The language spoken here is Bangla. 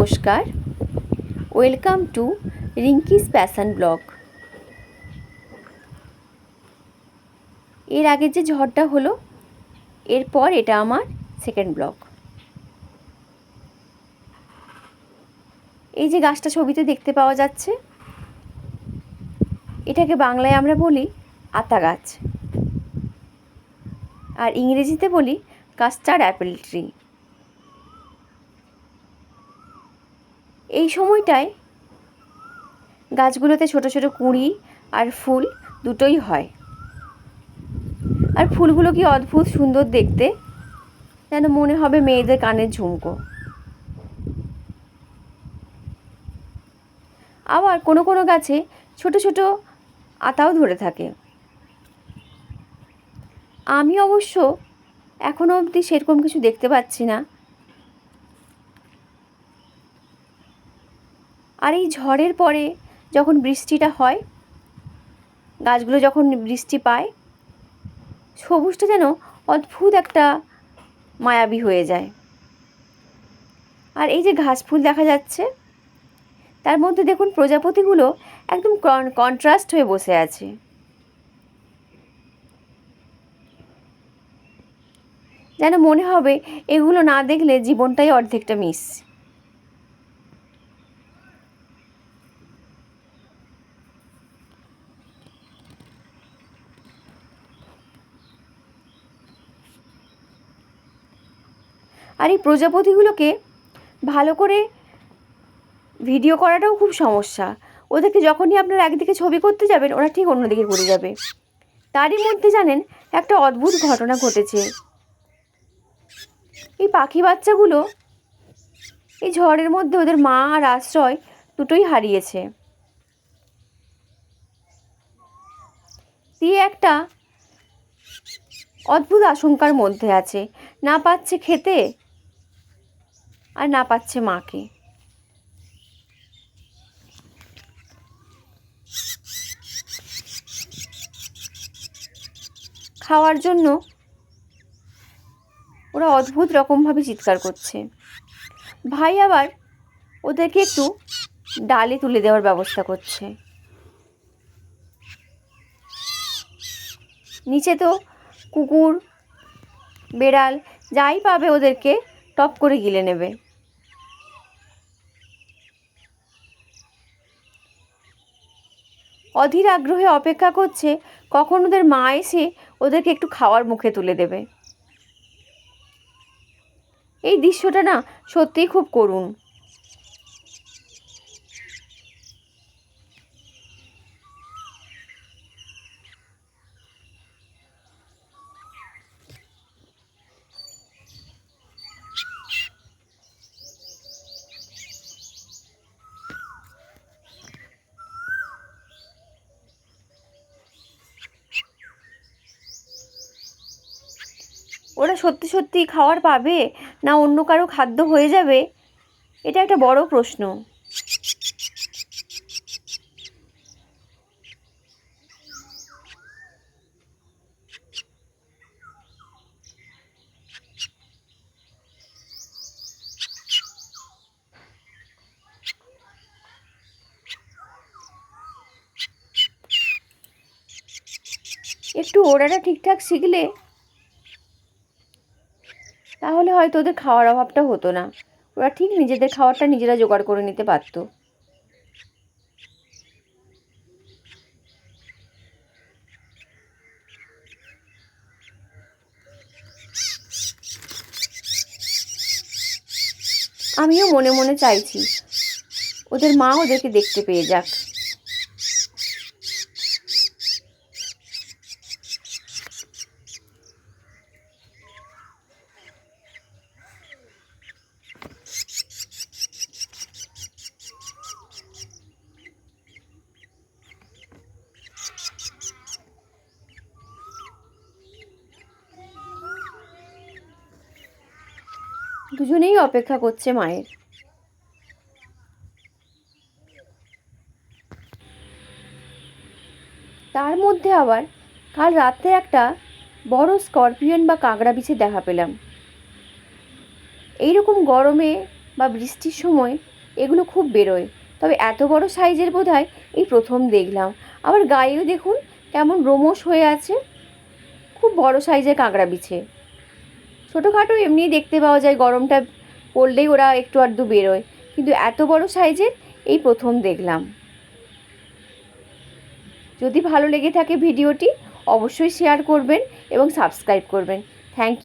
নমস্কার। Welcome to Rinki's passion blog. এর আগের যে ঝড়টা হলো, এরপর এটা আমার সেকেন্ড ব্লগ এই যে গাছটা ছবিতে দেখতে পাওয়া যাচ্ছে, এটাকে বাংলায় আমরা বলি আতা গাছ। আর ইংরেজিতে বলি কাস্টার্ড অ্যাপেল ট্রি। এই সময়টায় গাছগুলোতে ছোট ছোট কুঁড়ি আর ফুল দুটোই হয়। আর ফুলগুলো কি অদ্ভুত সুন্দর দেখতে? যেন মনে হবে মেয়েদের কানের ঝুমকো। আবার কোনো কোনো গাছে ছোট ছোট আতাও ধরে থাকে। আমি অবশ্য এখনও অবধি সেরকম কিছু দেখতে পাচ্ছি না। আর এই ঝড়ের পরে যখন বৃষ্টিটা হয়, গাছগুলো যখন বৃষ্টি পায়, সবুজটা যেন অদ্ভুত একটা মায়াবী হয়ে যায়। আর এই যে ঘাস ফুল দেখা যাচ্ছে, তার মধ্যে দেখুন প্রজাপতিগুলো একদম কন্ট্রাস্ট হয়ে বসে আছে। যেন মনে হবে, এগুলো না দেখলে জীবনটাই অর্ধেকটা মিস। আর এই প্রজাপতিগুলোকে ভালো করে ভিডিও করাটাও খুব সমস্যা। ওদেরকে যখনই আপনারা একদিকে ছবি করতে যাবেন, ওরা ঠিক অন্যদিকে ঘুরে যাবে। তারই মধ্যে জানেন, একটা অদ্ভুত ঘটনা ঘটেছে। এই পাখি বাচ্চাগুলো এই ঝড়ের মধ্যে ওদের মা আর আশ্রয় দুটোই হারিয়েছে। দিয়ে একটা অদ্ভুত আশঙ্কার মধ্যে আছে। না পাচ্ছে খেতে আর না পাচ্ছে মাকে। খাওয়ার জন্য ওরা অদ্ভুত রকমভাবে চিৎকার করছে। ভাই আবার ওদেরকে একটু ডালে তুলে দেওয়ার ব্যবস্থা করছে। নিচে তো কুকুর, বেড়াল যাই পাবে ওদেরকে। টপ করে গিলে নেবে। অধীর আগ্রহে অপেক্ষা করছে, কখন ওদের মা এসে ওদেরকে একটু খাওয়ার মুখে তুলে দেবে। এই দৃশ্যটা না সত্যিই খুব করুণ। ওরা সত্যি সত্যি খাওয়ার পাবে না অন্য কারও খাদ্য হয়ে যাবে? এটা একটা বড় প্রশ্ন। একটু ওড়াটা ঠিকঠাক শিখলে তাহলে হয়তো ওদের খাওয়ার অভাবটা হতো না। ওরা ঠিক নিজেদের খাওয়ারটা নিজেরা জোগাড় করে নিতে পারত। আমিও মনে মনে চাইছি, ওদের মা ওদেরকে দেখতে পেয়ে যাক। দুজনেই অপেক্ষা করছে মায়ের। তার মধ্যে আবার কাল রাতে একটা বড় স্করপিয়ন বা কাঁকড়া বিছে দেখা পেলাম। এইরকম গরমে বা বৃষ্টির সময় এগুলো খুব বেরোয়, তবে এত বড় সাইজের বোধ এই প্রথম দেখলাম। আবার গায়েও দেখুন কেমন রোমশ হয়ে আছে, খুব বড় সাইজের কাঁকড়া বিছে ছোটোখাটো এমনি দেখতে পাওয়া যায়, গরমটা পড়লেই ওরা একটু আধটু বেরোয়। কিন্তু এত বড় সাইজের এই প্রথম দেখলাম। যদি ভালো লেগে থাকে ভিডিওটি, অবশ্যই শেয়ার করবেন এবং সাবস্ক্রাইব করবেন। থ্যাংক